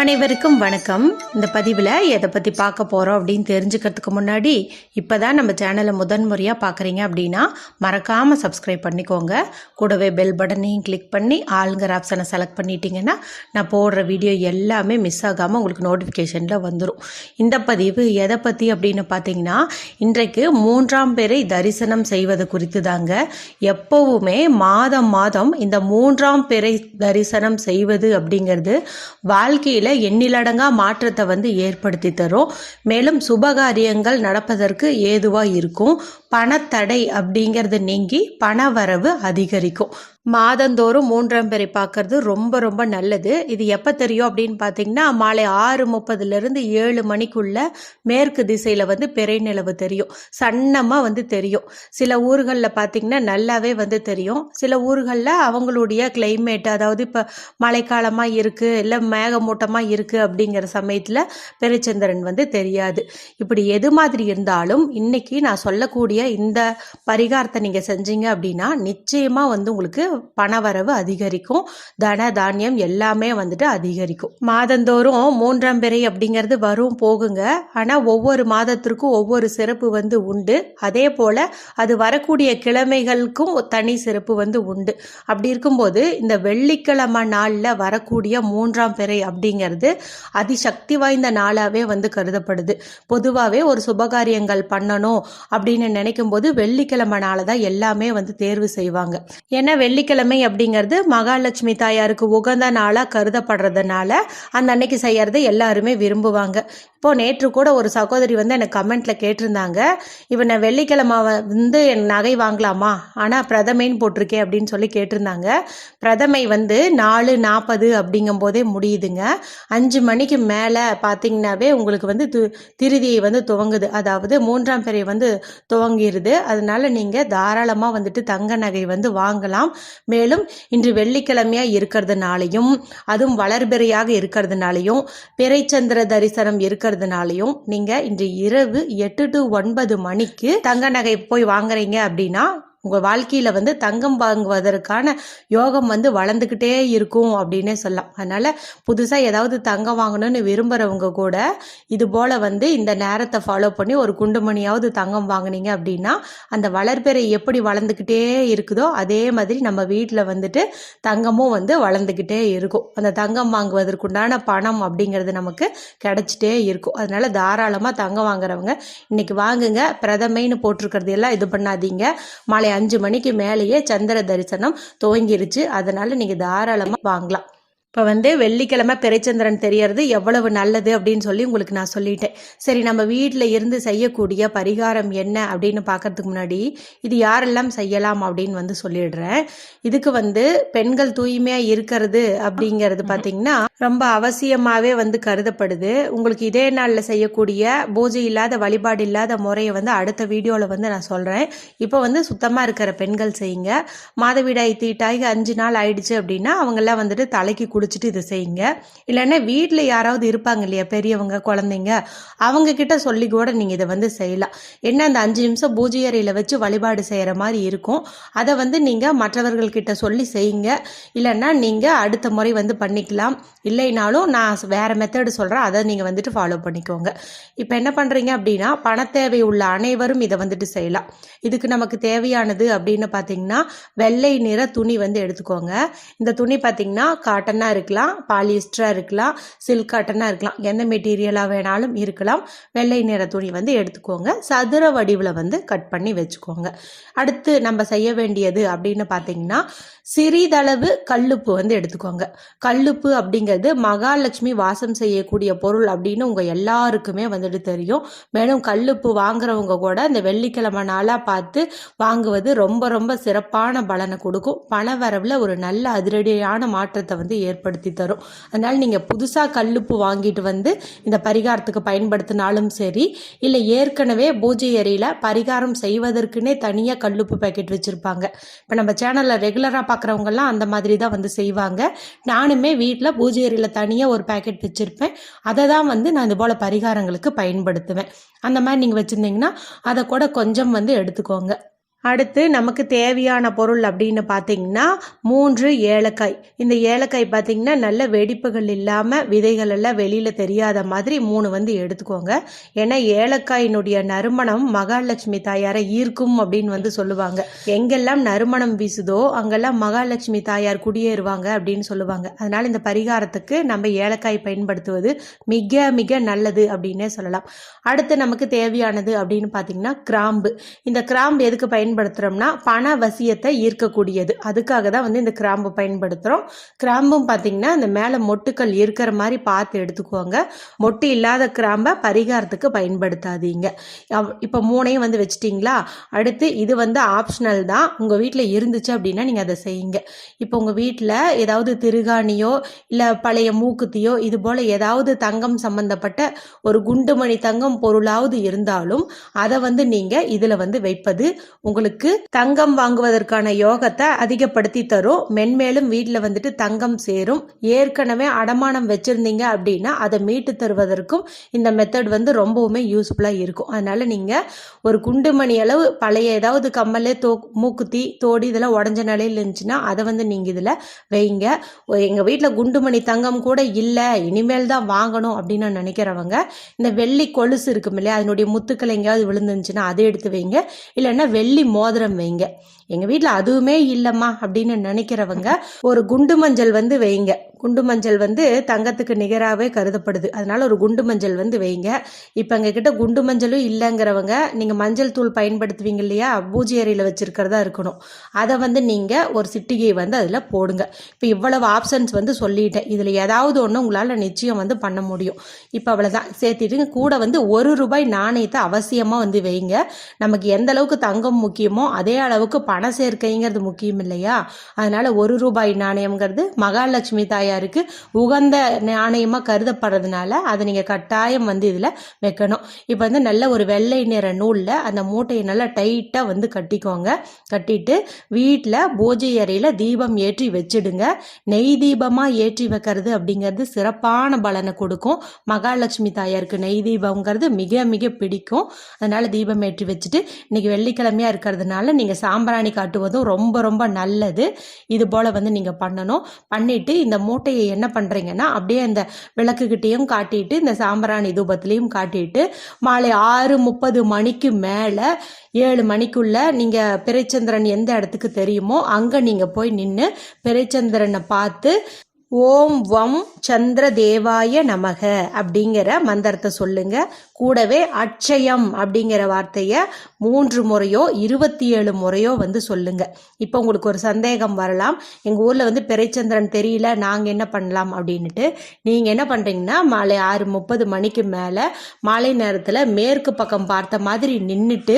அனைவருக்கும் வணக்கம். இந்த பதிவில் எதை பற்றி பார்க்க போகிறோம் அப்படின்னு தெரிஞ்சுக்கிறதுக்கு முன்னாடி இப்போ தான் நம்ம சேனலை முதன்முறையாக பார்க்குறீங்க அப்படின்னா மறக்காமல் சப்ஸ்கிரைப் பண்ணிக்கோங்க. கூடவே பெல் பட்டனையும் கிளிக் பண்ணி ஆளுங்கிற ஆப்ஷனை செலக்ட் பண்ணிட்டீங்கன்னா நான் போடுற வீடியோ எல்லாமே மிஸ் ஆகாமல் உங்களுக்கு நோட்டிஃபிகேஷனில் வந்துடும் இந்த பதிவு எதை பற்றி அப்படின்னு பார்த்தீங்கன்னா இன்றைக்கு மூன்றாம் பேரை தரிசனம் செய்வது குறித்து தாங்க எப்போவுமே மாதம் மாதம் இந்த மூன்றாம் பேரை தரிசனம் செய்வது அப்படிங்கிறது வாழ்க்கையில் எண்ணிலடங்கா மாற்றத்தை வந்து ஏற்படுத்தி தரும். மேலும் சுபகாரியங்கள் நடப்பதற்கு ஏதுவாக இருக்கும். பணத்தடை அப்படிங்கிறது நீங்கி பண வரவு அதிகரிக்கும். மாதந்தோறும் மூன்றாம் பேரை பார்க்கறது ரொம்ப ரொம்ப நல்லது. இது எப்போ தெரியும் அப்படின்னு பார்த்தீங்கன்னா மாலை ஆறு முப்பதுலேருந்து ஏழு மணிக்குள்ள மேற்கு திசையில் வந்து பிறை நிலவு தெரியும். சன்னமாக வந்து தெரியும். சில ஊர்களில் பார்த்தீங்கன்னா நல்லாவே வந்து தெரியும். சில ஊர்களில் அவங்களுடைய கிளைமேட் அதாவது இப்போ மழைக்காலமாக இருக்குது இல்லை மேகமூட்டமாக இருக்குது அப்படிங்கிற சமயத்தில் பெருச்சந்திரன் வந்து தெரியாது. இப்படி எது மாதிரி இருந்தாலும் இன்னைக்கு நான் சொல்லக்கூடிய இந்த பரிகாரத்தை நீங்கள் செஞ்சீங்க அப்படின்னா நிச்சயமாக வந்து உங்களுக்கு பணவரவு அதிகரிக்கும் தன தானியம் எல்லாமே வந்துட்டு அதிகரிக்கும். மாதந்தோறும் மூன்றாம் பிறை அப்படிங்கிறது வரும் போகுங்க. ஆனால் ஒவ்வொரு மாதத்திற்கும் ஒவ்வொரு சிறப்பு வந்து உண்டு. அதே போல் அது வரக்கூடிய கிழமைகளுக்கும் தனி சிறப்பு வந்து உண்டு. அப்படி இருக்கும்போது இந்த வெள்ளிக்கிழமை நாளில் வரக்கூடிய மூன்றாம் பிறை அப்படிங்கிறது அதிசக்தி வாய்ந்த நாளாகவே வந்து கருதப்படுது. பொதுவாகவே ஒரு சுபகாரியங்கள் பண்ணணும் அப்படின்னு நினைக்கும் போது வெள்ளிக்கிழமை நாளை தான் எல்லாமே வந்து தேர்வு செய்வாங்க. ஏன்னா வெள்ளி வெள்ளிக்கிழமை அப்படிங்கிறது மகாலட்சுமி தாயாருக்கு உகந்த நாளாக கருதப்படுறதுனால அந்த அன்னைக்கு செய்யறதை எல்லாருமே விரும்புவாங்க. இப்போ நேற்று கூட ஒரு சகோதரி வந்து எனக்கு கமெண்ட்டில் கேட்டிருந்தாங்க. இவன் வெள்ளிக்கிழமை வந்து என் நகை வாங்கலாமா? ஆனால் பிரதமைன்னு போட்டிருக்கேன் அப்படின்னு சொல்லி கேட்டிருந்தாங்க. பிரதமை வந்து நாலு நாற்பது அப்படிங்கும் போதே முடியுதுங்க. அஞ்சு மணிக்கு மேலே பார்த்தீங்கன்னாவே உங்களுக்கு வந்து து திருதியை வந்து துவங்குது. அதாவது மூன்றாம் பிறை வந்து துவங்கிடுது அதனால நீங்கள் தாராளமாக வந்துட்டு தங்க நகை வந்து வாங்கலாம். மேலும் இன்று வெள்ளிக்கிழமையாக இருக்கிறதுனாலையும் அதுவும் வளர்பிறையாக இருக்கிறதுனாலையும் பிறைச்சந்திர தரிசனம் இருக்கிறதுனாலையும் நீங்கள் இன்று இரவு எட்டு டு ஒன்பது மணிக்கு தங்க நகை போய் வாங்குறீங்க அப்படின்னா உங்கள் வாழ்க்கையில் வந்து தங்கம் வாங்குவதற்கான யோகம் வந்து வளர்ந்துக்கிட்டே இருக்கும் அப்படின்னே சொல்லலாம். அதனால் புதுசாக ஏதாவது தங்கம் வாங்கணும்னு விரும்புகிறவங்க கூட இது போல் வந்து இந்த நேரத்தை ஃபாலோ பண்ணி ஒரு குண்டுமணியாவது தங்கம் வாங்குனீங்க அப்படின்னா அந்த வளர்ப்பெறை எப்படி வளர்ந்துக்கிட்டே இருக்குதோ அதே மாதிரி நம்ம வீட்டில் வந்துட்டு தங்கமும் வந்து வளர்ந்துக்கிட்டே இருக்கும். அந்த தங்கம் வாங்குவதற்குண்டான பணம் அப்படிங்கிறது நமக்கு கிடச்சிட்டே இருக்கும். அதனால தாராளமாக தங்கம் வாங்குறவங்க இன்னைக்கு வாங்குங்க பிரதமைன்னு போட்டிருக்கிறது எல்லாம் இது பண்ணாதீங்க. மலை அஞ்சு மணிக்கு மேலேயே சந்திர தரிசனம் துவங்கிருச்சு. அதனால நீங்கள் தாராளமாக வாங்கலாம். இப்போ வந்து வெள்ளிக்கிழமை பிறைச்சந்திரன் தெரியறது எவ்வளவு நல்லது அப்படின்னு சொல்லி உங்களுக்கு நான் சொல்லிட்டேன். சரி நம்ம வீட்டில் இருந்து செய்யக்கூடிய பரிகாரம் என்ன அப்படின்னு பார்க்கறதுக்கு முன்னாடி இது யாரெல்லாம் செய்யலாம் அப்படின்னு வந்து சொல்லிடுறேன். இதுக்கு வந்து பெண்கள் தூய்மையாக இருக்கிறது அப்படிங்கிறது பார்த்தீங்கன்னா ரொம்ப அவசியமாகவே வந்து கருதப்படுது. உங்களுக்கு இதே நாளில் செய்யக்கூடிய பூஜை இல்லாத வழிபாடு இல்லாத முறையை வந்து அடுத்த வீடியோவில் வந்து நான் சொல்கிறேன் இப்போ வந்து சுத்தமாக இருக்கிற பெண்கள் செய்யுங்க. மாதவிடாய் தீட்டாகி அஞ்சு நாள் ஆயிடுச்சு அப்படின்னா அவங்கெல்லாம் வந்துட்டு தலைக்கு குளிச்சுட்டு இதை செய்யுங்க. இல்லைன்னா வீட்டில் யாராவது இருப்பாங்க இல்லையா பெரியவங்க குழந்தைங்க அவங்க கிட்ட சொல்லி கூட நீங்கள் இதை வந்து செய்யலாம். என்ன அந்த அஞ்சு நிமிஷம் பூஜை அறையில் வச்சு வழிபாடு செய்கிற மாதிரி இருக்கும். அதை வந்து நீங்கள் மற்றவர்கள்கிட்ட சொல்லி செய்யுங்க. இல்லைன்னா நீங்கள் அடுத்த முறை வந்து பண்ணிக்கலாம். இல்லைனாலும் நான் வேறு மெத்தடு சொல்கிறேன் அதை நீங்கள் வந்துட்டு ஃபாலோ பண்ணிக்கோங்க. இப்போ என்ன பண்ணுறீங்க அப்படின்னா பண தேவை உள்ள அனைவரும் இதை வந்துட்டு செய்யலாம். இதுக்கு நமக்கு தேவையானது அப்படின்னு பார்த்தீங்கன்னா வெள்ளை நிற துணி வந்து எடுத்துக்கோங்க. இந்த துணி பார்த்தீங்கன்னா காட்டனாக இருக்கலாம் பாலிஸ்டராக இருக்கலாம் சில்க் காட்டனாக இருக்கலாம். எந்த மெட்டீரியலாக வேணாலும் இருக்கலாம். வெள்ளை நிற துணி வந்து எடுத்துக்கோங்க. சதுர வடிவில் வந்து கட் பண்ணி வச்சுக்கோங்க. அடுத்து நம்ம செய்ய வேண்டியது அப்படின்னு பார்த்தீங்கன்னா சிறிதளவு கல்லுப்பு வந்து எடுத்துக்கோங்க. கல்லுப்பு அப்படிங்கிறது மகாலட்சுமி வாசம் செய்யக்கூடிய பொருள் அப்படின்னு உங்கள் எல்லாருக்குமே வந்துட்டு தெரியும். மேலும் கல்லுப்பு வாங்குறவங்க கூட இந்த வெள்ளிக்கிழமை நாளாக பார்த்து வாங்குவது ரொம்ப ரொம்ப சிறப்பான பலனை கொடுக்கும். பண வரவில் ஒரு நல்ல அதிரடியான மாற்றத்தை வந்து ஏற்படுத்தி தரும். அதனால் நீங்கள் புதுசாக கல்லுப்பு வாங்கிட்டு வந்து இந்த பரிகாரத்துக்கு பயன்படுத்தினாலும் சரி இல்லை ஏற்கனவே பூஜை அறையில் பரிகாரம் செய்வதற்குனே தனியாக கல்லுப்பு பேக்கெட் வச்சுருப்பாங்க. இப்போ நம்ம சேனலில் ரெகுலராக பார்க்குறவங்கலாம் அந்த மாதிரி தான் வந்து செய்வாங்க. நானுமே வீட்டில் பூஜை அறையில் தனியாக ஒரு பேக்கெட் வச்சுருப்பேன். அதை தான் வந்து நான் இது போல் பரிகாரங்களுக்கு பயன்படுத்துவேன். அந்த மாதிரி நீங்கள் வச்சுருந்தீங்கன்னா அதை கூட கொஞ்சம் வந்து எடுத்துக்கோங்க. அடுத்து நமக்கு தேவையான பொருள் அப்படின்னு பார்த்தீங்கன்னா மூன்று ஏலக்காய். இந்த ஏலக்காய் பார்த்தீங்கன்னா நல்ல வெடிப்புகள் இல்லாமல் விதைகள் எல்லாம் வெளியில் தெரியாத மாதிரி மூணு வந்து எடுத்துக்கோங்க. ஏன்னா ஏலக்காயினுடைய நறுமணம் மகாலட்சுமி தாயாரை ஈர்க்கும் அப்படின்னு வந்து சொல்லுவாங்க. எங்கெல்லாம் நறுமணம் வீசுதோ அங்கெல்லாம் மகாலட்சுமி தாயார் குடியேறுவாங்க அப்படின்னு சொல்லுவாங்க. அதனால் இந்த பரிகாரத்துக்கு நம்ம ஏலக்காய் பயன்படுத்துவது மிக மிக நல்லது அப்படின்னே சொல்லலாம். அடுத்து நமக்கு தேவையானது அப்படின்னு பார்த்தீங்கன்னா கிராம்பு. இந்த கிராம்பு எதுக்கு பயன்படுத்துகிறோம்னா பண வசியத்தை ஈர்க்கக்கூடியது. அதுக்காக தான் வந்து இந்த கிராம்பு பயன்படுத்துகிறோம் கிராம்பும் பார்த்தீங்கன்னா இந்த மேலே மொட்டுக்கள் இருக்கிற மாதிரி பார்த்து எடுத்துக்குவாங்க மொட்டு இல்லாத கிராம்பை பரிகாரத்துக்கு பயன்படுத்தாதீங்க. இப்போ மூணையும் வந்து வச்சிட்டிங்களா? அடுத்து இது வந்து ஆப்ஷனல் தான். உங்கள் வீட்டில் இருந்துச்சு அப்படின்னா நீங்கள் அதை செய்யுங்க. இப்போ உங்கள் வீட்டில் ஏதாவது திருகாணியோ இல்லை பழைய மூக்குத்தியோ இது போல் ஏதாவது தங்கம் சம்பந்தப்பட்ட ஒரு குண்டுமணி தங்கம் பொருளாவது இருந்தாலும் அதை வந்து நீங்கள் இதில் வந்து வைப்பது உங்களுக்கு தங்கம் வாங்குவதற்கான யோகத்தை அதிகப்படுத்தி தரும். மென்மேலும் வீட்டில் வந்துட்டு தங்கம் சேரும். ஏற்கனவே அடமானம் வச்சிருந்தீங்க அப்படின்னா அதை மீட்டு தருவதற்கும் இந்த மெத்தட் வந்து ரொம்பவுமே யூஸ்ஃபுல்லாக இருக்கும். அதனால நீங்கள் ஒரு குண்டுமணி அளவு பழைய ஏதாவது கம்மலே தோ மூக்குத்தி தோடி இதெல்லாம் உடஞ்ச நிலையில் இருந்துச்சுன்னா அதை வந்து நீங்கள் இதில் வைங்க. எங்கள் வீட்டில் குண்டுமணி தங்கம் கூட இல்லை. இனிமேல் தான் வாங்கணும் அப்படின்னு நினைக்கிறவங்க இந்த வெள்ளி கொலுசு இருக்கும் இல்லையா அதனுடைய முத்துக்கள் எங்கேயாவது விழுந்துருந்துச்சுன்னா அதை எடுத்து வைங்க. இல்லைன்னா வெள்ளி மோதிரம் வைங்க. எங்கள் வீட்டில் அதுவுமே இல்லைம்மா அப்படின்னு நினைக்கிறவங்க ஒரு குண்டு மஞ்சள் வந்து வைங்க. குண்டு மஞ்சள் வந்து தங்கத்துக்கு நிகராகவே கருதப்படுது. அதனால ஒரு குண்டு மஞ்சள் வந்து வைங்க. இப்போ எங்ககிட்ட குண்டு மஞ்சளும் இல்லைங்கிறவங்க நீங்கள் மஞ்சள் தூள் பயன்படுத்துவீங்க இல்லையா? பூஜை அறையில் வச்சுருக்கிறதா இருக்கணும். அதை வந்து நீங்கள் ஒரு சிட்டிகை வந்து அதில் போடுங்க. இப்போ இவ்வளவு ஆப்ஷன்ஸ் வந்து சொல்லிட்டேன். இதில் ஏதாவது ஒன்று உங்களால் நிச்சயம் வந்து பண்ண முடியும். இப்போ அவ்வளோதான் சேர்த்துட்டு கூட வந்து ஒரு ரூபாய் நாணயத்தை அவசியமாக வந்து வைங்க. நமக்கு எந்த அளவுக்கு தங்கம் முக்கியமோ அதே அளவுக்கு பண சேர்க்கைங்கிறது முக்கியம் இல்லையா? அதனால ஒரு ரூபாய் நாணயம்ங்கிறது மகாலட்சுமி தாயாருக்கு உகந்த நாணயமாக கருதப்படுறதுனால அதை நீங்கள் கட்டாயம் வந்து இதில் வைக்கணும். இப்போ வந்து நல்ல ஒரு வெள்ளை நிற நூலில் அந்த மூட்டையை நல்லா டைட்டாக வந்து கட்டிக்கோங்க. கட்டிட்டு வீட்டில் பூஜை அறையில் தீபம் ஏற்றி வச்சிடுங்க. நெய் தீபமாக ஏற்றி வைக்கிறது அப்படிங்கிறது சிறப்பான பலனை கொடுக்கும். மகாலட்சுமி தாயாருக்கு நெய் தீபம்ங்கிறது மிக மிக பிடிக்கும். அதனால தீபம் ஏற்றி வச்சுட்டு இன்னைக்கு வெள்ளிக்கிழமையா இருக்கிறதுனால நீங்கள் சாம்பிராணி காட்டுவதும் ரொம்ப ரொம்ப நல்லது. இது போல் வந்து நீங்கள் பண்ணணும். பண்ணிட்டு இந்த மூட்டையை என்ன பண்ணுறீங்கன்னா அப்படியே அந்த விளக்குக்கிட்டேயும் காட்டிட்டு இந்த சாம்பிராணி தூபத்திலையும் காட்டிட்டு மாலை ஆறு முப்பது மணிக்கு மேலே ஏழு மணிக்குள்ள நீங்கள் பிறைச்சந்திரன் எந்த இடத்துக்கு தெரியுமோ அங்கே நீங்கள் போய் நின்று பிறைச்சந்திரனை பார்த்து ஓம் வம் சந்திர தேவாய நமக அப்படிங்கிற மந்திரத்தை சொல்லுங்க. கூடவே அட்சயம் அப்படிங்கிற வார்த்தையை மூன்று முறையோ இருபத்தி ஏழு முறையோ வந்து சொல்லுங்க. இப்போ உங்களுக்கு ஒரு சந்தேகம் வரலாம். எங்கள் ஊரில் வந்து பிறைச்சந்திரன் தெரியல நாங்கள் என்ன பண்ணலாம் அப்படின்னுட்டு. நீங்கள் என்ன பண்ணுறீங்கன்னா மாலை ஆறு முப்பது மணிக்கு மேலே மாலை நேரத்தில் மேற்கு பக்கம் பார்த்த மாதிரி நின்றுட்டு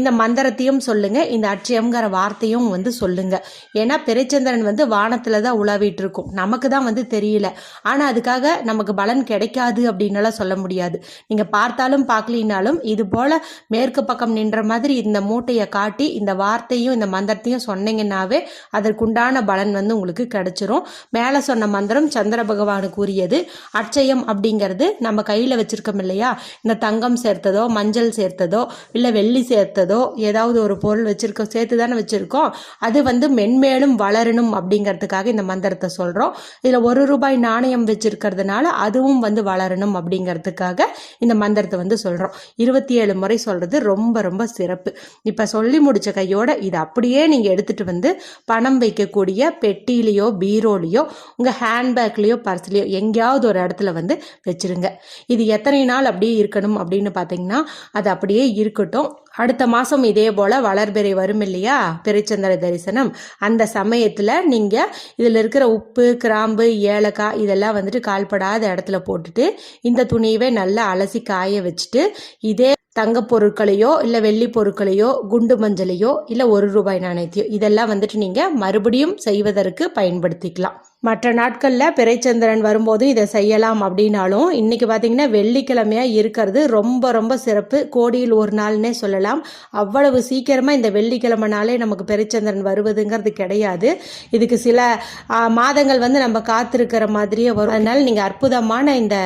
இந்த மந்திரத்தையும் சொல்லுங்க இந்த அட்சயம்ங்கிற வார்த்தையும் வந்து சொல்லுங்க. ஏன்னா பிறைச்சந்திரன் வந்து வானத்தில் தான் உலாவிட்டு இருக்கும். நமக்கு தான் வந்து தெரியல. ஆனால் அதுக்காக நமக்கு பலன் கிடைக்காது அப்படின்னலாம் சொல்ல முடியாது. நீங்கள் பார்த்த பார்த்தாலும் பார்க்கலினாலும் இது போல் மேற்கு பக்கம் நின்ற மாதிரி இந்த மூட்டையை காட்டி இந்த வார்த்தையும் இந்த மந்திரத்தையும் சொன்னீங்கன்னாவே அதற்குண்டான பலன் வந்து உங்களுக்கு கிடைச்சிரும். மேலே சொன்ன மந்திரம் சந்திர பகவானுக்கு உரியது அட்சயம் அப்படிங்கிறது நம்ம கையில் வச்சிருக்கோம் இல்லையா? இந்த தங்கம் சேர்த்ததோ மஞ்சள் சேர்த்ததோ இல்லை வெள்ளி சேர்த்ததோ ஏதாவது ஒரு பொருள் வச்சிருக்கோம் சேர்த்து தானே வச்சிருக்கோம். அது வந்து மென்மேலும் வளரணும் அப்படிங்கிறதுக்காக இந்த மந்திரத்தை சொல்கிறோம் இதில் ஒரு ரூபாய் நாணயம் வச்சிருக்கிறதுனால அதுவும் வந்து வளரணும் அப்படிங்கிறதுக்காக இந்த மந்திரத்தை வந்து சொல்கிறோம் இருபத்தி ஏழு முறை சொல்கிறது ரொம்ப ரொம்ப சிறப்பு. இப்போ சொல்லி முடிச்ச கையோட இதை அப்படியே நீங்கள் எடுத்துகிட்டு வந்து பணம் வைக்கக்கூடிய பெட்டியிலையோ பீரோலையோ உங்கள் ஹேண்ட்பேக்லேயோ பர்ஸ்லேயோ எங்கேயாவது ஒரு இடத்துல வந்து வச்சிருங்க. இது எத்தனை நாள் அப்படியே இருக்கணும் அப்படின்னு பார்த்தீங்கன்னா அது அப்படியே இருக்கட்டும். அடுத்த மாதம் இதே போல் வளர்பிறை வரும் இல்லையா? பிறைச்சந்திர தரிசனம். அந்த சமயத்தில் நீங்கள் இதில் இருக்கிற உப்பு கிராம்பு ஏலக்காய் இதெல்லாம் வந்துட்டு கால்படாத இடத்துல போட்டுட்டு இந்த துணியவே நல்லா அலசி காய வச்சுட்டு இதே தங்க பொருட்களையோ இல்லை வெள்ளி பொருட்களையோ குண்டு மஞ்சளையோ இல்லை ஒரு ரூபாய் நாணயத்தையோ இதெல்லாம் வந்துட்டு நீங்கள் மறுபடியும் செய்வதற்கு பயன்படுத்திக்கலாம். மற்ற நாட்களில் பிறைச்சந்திரன் வரும்போது இதை செய்யலாம் அப்படின்னாலும் இன்றைக்கி பார்த்தீங்கன்னா வெள்ளிக்கிழமையாக இருக்கிறது ரொம்ப ரொம்ப சிறப்பு. கோடியில் ஒரு நாள்னே சொல்லலாம். அவ்வளவு சீக்கிரமாக இந்த வெள்ளிக்கிழமைனாலே நமக்கு பிறைச்சந்திரன் வருவதுங்கிறது கிடையாது. இதுக்கு சில மாதங்கள் வந்து நம்ம காத்திருக்கிற மாதிரியே வரும். அதனால் நீங்கள் அற்புதமான இந்த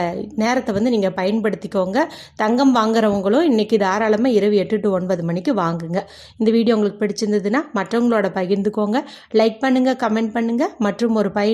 நேரத்தை வந்து நீங்கள் பயன்படுத்திக்கோங்க. தங்கம் வாங்குறவங்களும் இன்றைக்கி தாராளமாக இரவு எட்டு டு ஒன்பது மணிக்கு வாங்குங்க. இந்த வீடியோ உங்களுக்கு பிடிச்சிருந்ததுன்னா மற்றவங்களோட பகிர்ந்துக்கோங்க. லைக் பண்ணுங்கள் கமெண்ட் பண்ணுங்கள் மற்றும் ஒரு